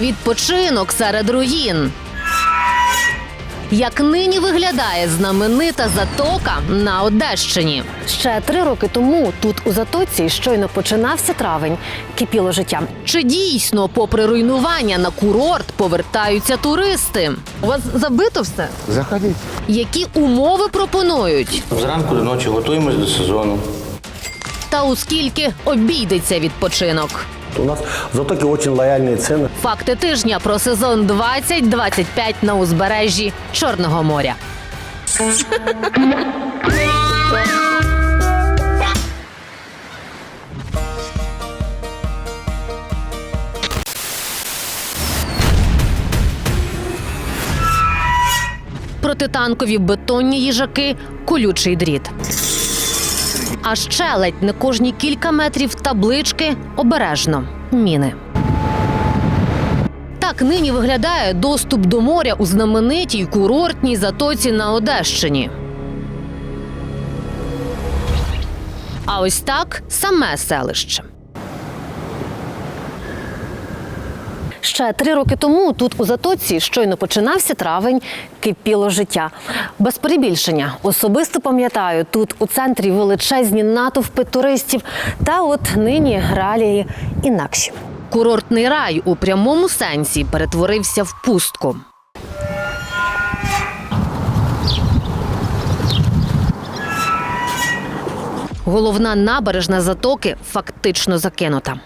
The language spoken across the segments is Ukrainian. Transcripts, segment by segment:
Відпочинок серед руїн. Як нині виглядає знаменита затока на Одещині? Ще три роки тому тут у затоці щойно починався травень. Кипіло життя. Чи дійсно, попри руйнування на курорт, повертаються туристи? У вас забито все? Заходіть. Які умови пропонують? Зранку до ночі готуємось до сезону. Та у скільки обійдеться відпочинок? У нас в Затоке очень лояльные цены. Факти тижня про сезон 20-25 на узбережжі Чорного моря. Протитанкові бетонні їжаки, колючий дріт. А ще ледь не кожні кілька метрів таблички обережно міни. Так нині виглядає доступ до моря у знаменитій курортній затоці на Одещині. А ось так саме селище. Ще три роки тому тут у затоці щойно починався травень, кипіло життя. Без перебільшення особисто пам'ятаю, тут у центрі величезні натовпи туристів. Та от нині реалії інакші. Курортний рай у прямому сенсі перетворився в пустку. Головна набережна затоки фактично закинута.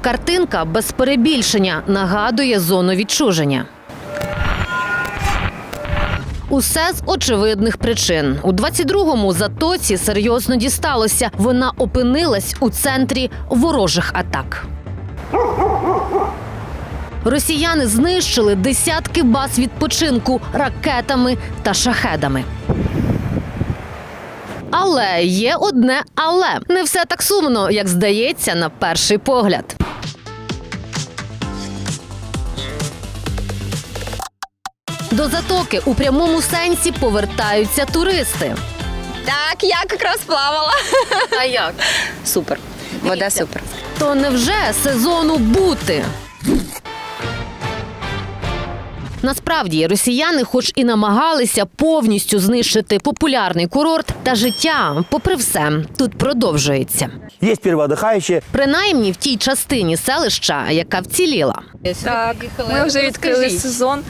Картинка без перебільшення нагадує зону відчуження. Усе з очевидних причин. У 22-му затоці серйозно дісталося. Вона опинилась у центрі ворожих атак. Росіяни знищили десятки баз відпочинку ракетами та шахедами. Але є одне але не все так сумно, як здається, на перший погляд. До затоки у прямому сенсі повертаються туристи. Так, я якраз плавала. А як? Супер. Вода супер. То невже сезону бути? Насправді росіяни, хоч і намагалися повністю знищити популярний курорт, та життя, попри все, тут продовжується. Есть первоотдыхающие. Принаймні в тій частині селища, яка вціліла. Так, ми вже відкрили сезон.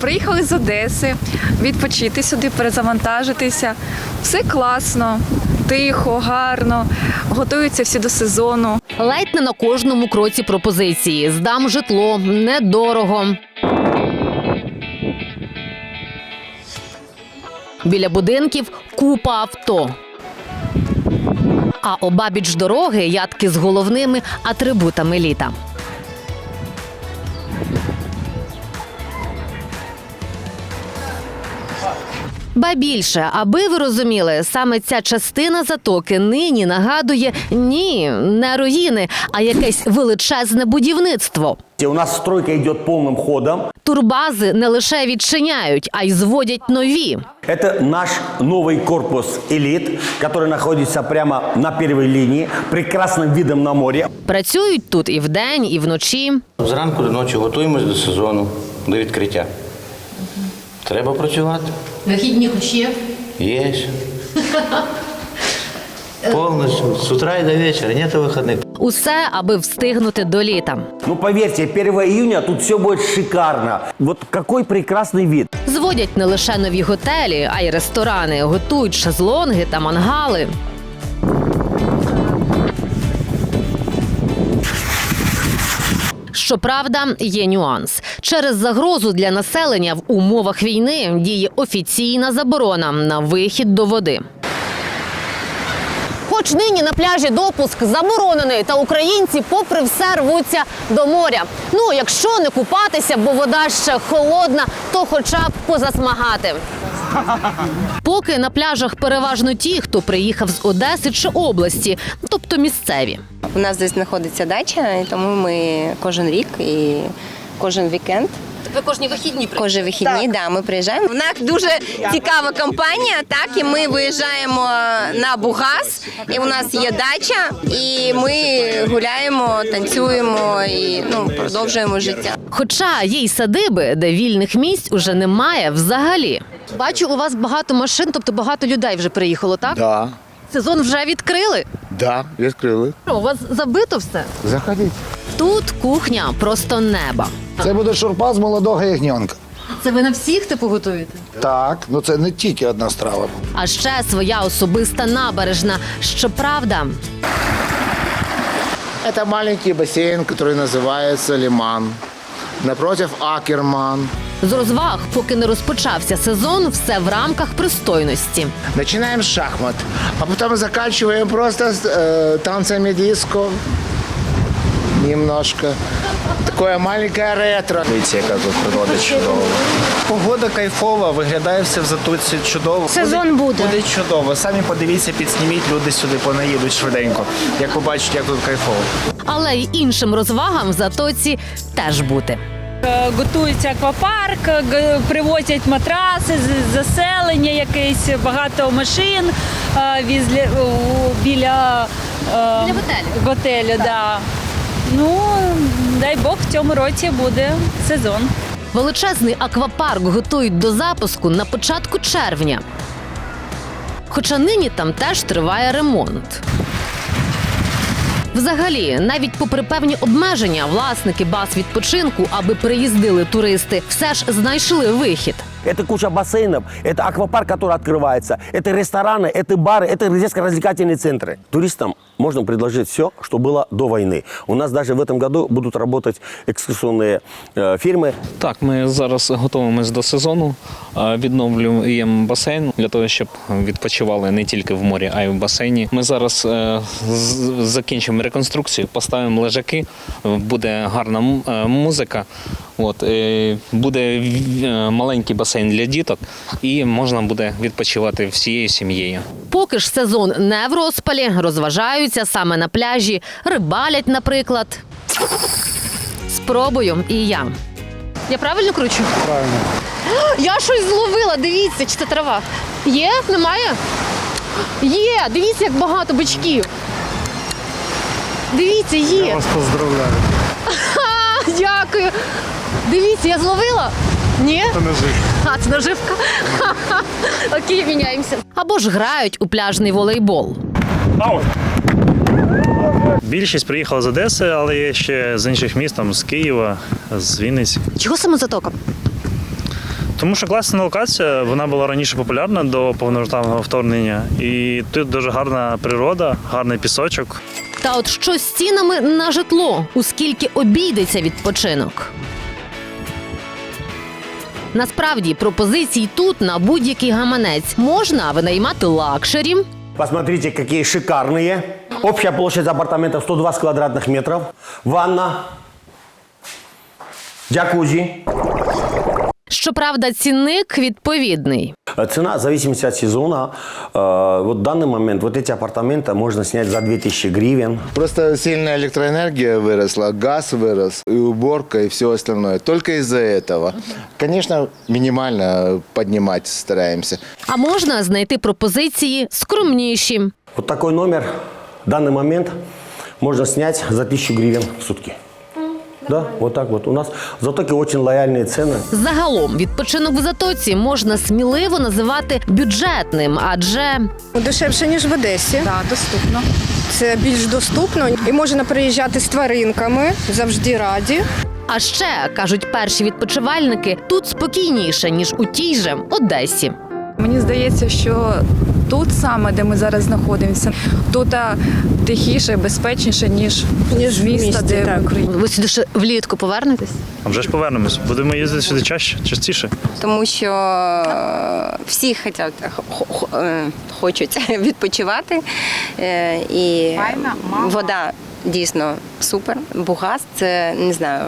Приїхали з Одеси відпочити сюди, перезавантажитися. Все класно, тихо, гарно, готуються всі до сезону. Ледь не на кожному кроці пропозиції. Здам житло недорого. Біля будинків купа авто. А обабіч дороги ядки з головними атрибутами літа. Ба більше, аби ви розуміли, саме ця частина затоки нині нагадує ні, не руїни, а якесь величезне будівництво. У нас стройка идет полным ходом. Турбази не лише відчиняють, а й зводять нові. Это наш новый корпус «Элит», который находится прямо на первой линии, прекрасным видом на море. Працюють тут і вдень, і вночі. Зранку до ночі готуємось до сезону, до відкриття. Треба працювати. Вихідні хоч є. Є. Повністю. З утра і до вечора, нет вихідних. Усе, аби встигнути до літа. Ну, повірте, 1 июня тут все буде шикарно. Вот какой прекрасний вид. Зводять не лише нові готелі, а й ресторани, готують шезлонги та мангали. Щоправда, є нюанс. Через загрозу для населення в умовах війни діє офіційна заборона на вихід до води. Хоч нині на пляжі допуск заборонений, та українці, попри все, рвуться до моря. Ну, якщо не купатися, бо вода ще холодна, то хоча б позасмагати. Поки на пляжах переважно ті, хто приїхав з Одеси чи області, тобто місцеві. У нас десь знаходиться дача, і тому ми кожен рік і кожен вікенд Ви кожні вихідні Кожні вихідні, да, ми приїжджаємо. В нас дуже цікава компанія, так, і ми виїжджаємо на Бугас, і у нас є дача, і ми гуляємо, танцюємо і ну, продовжуємо життя. Хоча є й садиби, де вільних місць уже немає взагалі. Бачу, у вас багато машин, тобто багато людей вже приїхало, так? Да, Сезон вже відкрили. да, відкрили. У вас забито все. Заходіть. Тут кухня просто неба. Це буде шурпа з молодого ягненка. Це ви на всіх типу готуєте? Так, ну це не тільки одна страва. А ще своя особиста набережна. Щоправда, Это маленький бассейн, который называется Лиман. Напротив Акерман. з розваг, поки не розпочався сезон, все в рамках пристойності. Начинаем с шахмат, а потом заканчиваем просто с, э, танцами диско. Немножко. Такое маленькое ретро. Дивіться, яка тут природа чудова. Погода кайфова, виглядає все в затоці чудово. Сезон буде. Буде чудово. Самі подивіться, підсніміть, люди сюди понаїдуть швиденько. Як побачать, як тут кайфово. Але й іншим розвагам в затоці теж бути. Е, Готується аквапарк, привозять матраси, заселення якесь, багато машин е, візлі, біля, біля готелю. готелю да. Ну, дай Бог, в цьому році буде сезон. Величезний аквапарк готують до запуску на початку червня. Хоча нині там теж триває ремонт. Взагалі, навіть попри певні обмеження, власники баз відпочинку, аби приїздили туристи, все ж знайшли вихід. Это куча бассейнов, это аквапарк, который открывается, это рестораны, это бары, это детско-развлекательные центры. Туристам можно предложить все, что было до войны. У нас даже в этом году будут работать экскурсионные э, фирмы. Так, ми зараз готуємось до сезону, е, відновлюємо басейн для того, щоб відпочивали не тільки в морі, а й в басейні. Ми зараз е, з- закінчимо реконструкцію, поставимо лежаки, е, буде гарна м- е, музика. От, е, буде е, маленький басейн для діток, і можна буде відпочивати всією сім'єю. Поки ж сезон не в розпалі, розважаються саме на пляжі, рибалять, наприклад. Спробую і я. Я правильно кручу? Правильно. Я щось зловила, дивіться, чи це трава. Є? Немає? Є! Дивіться, як багато бичків. Дивіться, є. Вас поздравляю. А, дякую. Дивіться, я зловила? Ні? Це не жив. А, це наживка. Ха-ха. Окей, міняємося. Або ж грають у пляжний волейбол. Більшість приїхала з Одеси, але є ще з інших міст, там, з Києва, з Вінниці. Чого саме затока? Тому що класна локація, вона була раніше популярна до повномасштабного вторгнення. І тут дуже гарна природа, гарний пісочок. Та от що з цінами на житло, у скільки обійдеться відпочинок. Насправді пропозицій тут на будь-який гаманець можна винаймати лакшері, Посмотрите, какие шикарные. Общая площадь апартаментов 120 квадратных метров. Ванна, джакузи. Щоправда, цінник відповідний. Э, Цена в зависимости от сезона. Э, Вот в данный момент вот эти апартаменты можно снять за 2000 гривен. Просто сильная электроэнергия выросла, газ вырос, и уборка, и все остальное. Только из-за этого. Конечно, минимально поднимать стараемся. А можна знайти пропозиції скромніші. Вот такой номер в данный момент можно снять за 1000 гривен в сутки. Да, вот так вот. У нас в Затоке очень лояльные цены. Загалом відпочинок в затоці можна сміливо називати бюджетним, адже Дешевше, ніж в Одесі. Так, доступно. Це більш доступно і можна приїжджати з тваринками, завжди раді. а ще кажуть перші відпочивальники тут спокійніше ніж у тій же Одесі. Мені здається, що тут саме, де ми зараз знаходимося, тут тихіше, безпечніше, ніж, Ніж в міста, місті, де так. в Україні. Ви сюди ще влітку повернетесь? А вже ж повернемось. Будемо їздити сюди чаще, частіше. Тому що е, всі хотять, хо- хо- е, хочуть відпочивати. Е, І вода дійсно супер. Бугас це не знаю.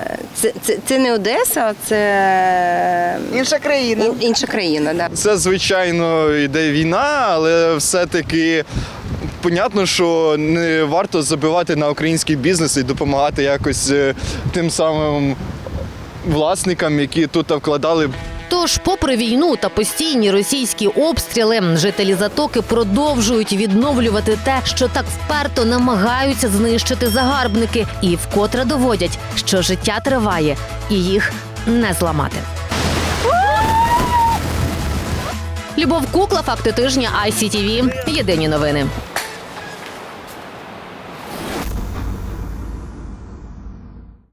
Е, Це, це, це не Одеса, це інша країна. інша країна, да. Це звичайно йде війна, але все-таки понятно, що не варто забивати на український бізнес і допомагати якось е, тим самим власникам, які тут вкладали Тож, попри війну та постійні російські обстріли, жителі затоки продовжують відновлювати те, що так вперто намагаються знищити загарбники, і вкотре доводять, що життя триває і їх не зламати. Любов Кукла, факти тижня ICTV. Єдині новини.